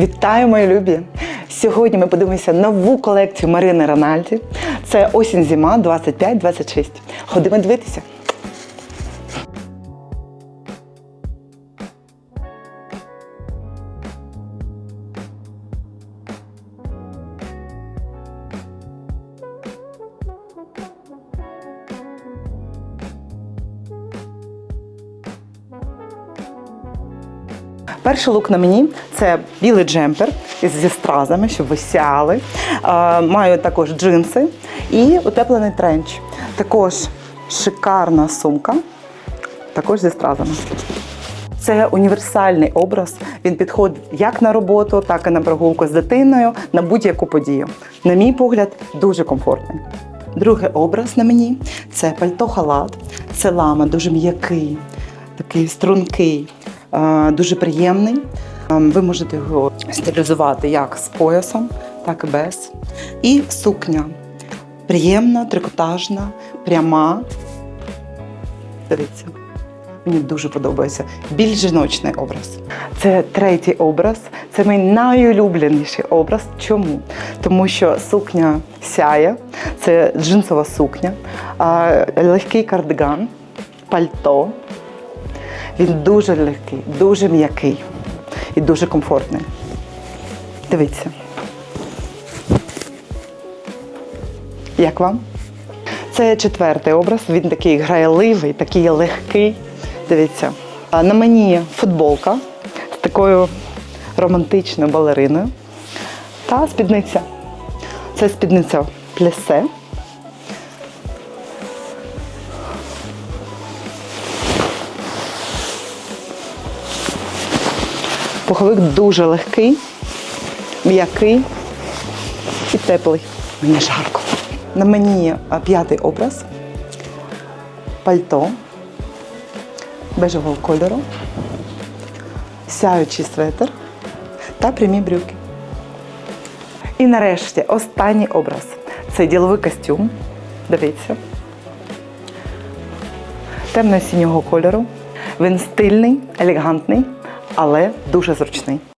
Вітаю, мої любі! Сьогодні ми подивимося нову колекцію Марини Рональді. Це осінь зима 25-26. Ходимо дивитися. Перший лук на мені це білий джемпер зі стразами, щоб ви сяли. Маю також джинси і утеплений тренч. Також шикарна сумка, також зі стразами. Це універсальний образ. Він підходить як на роботу, так і на прогулку з дитиною, на будь-яку подію. На мій погляд, дуже комфортний. Другий образ на мені це пальто-халат. Це лама, дуже м'який, такий стрункий, дуже приємний. Ви можете його стилізувати як з поясом, так і без. І сукня. Приємна, трикотажна, пряма. Дивіться. Мені дуже подобається. Більш жіночний образ. Це третій образ. Це мій найулюбленіший образ. Чому? Тому що сукня сяє, це джинсова сукня, легкий кардиган, пальто. Він дуже легкий, дуже м'який і дуже комфортний. Дивіться. Як вам? Це четвертий образ. Він такий грайливий, такий легкий. Дивіться. На мені футболка з такою романтичною балериною та спідниця. Це спідниця плесе. Пуховик дуже легкий, м'який і теплий. Мені жарко. На мені п'ятий образ. Пальто бежевого кольору, сяючий светр та прямі брюки. І нарешті останній образ. Це діловий костюм. Дивіться. Темно-синього кольору. Він стильний, елегантний, але дуже зручний.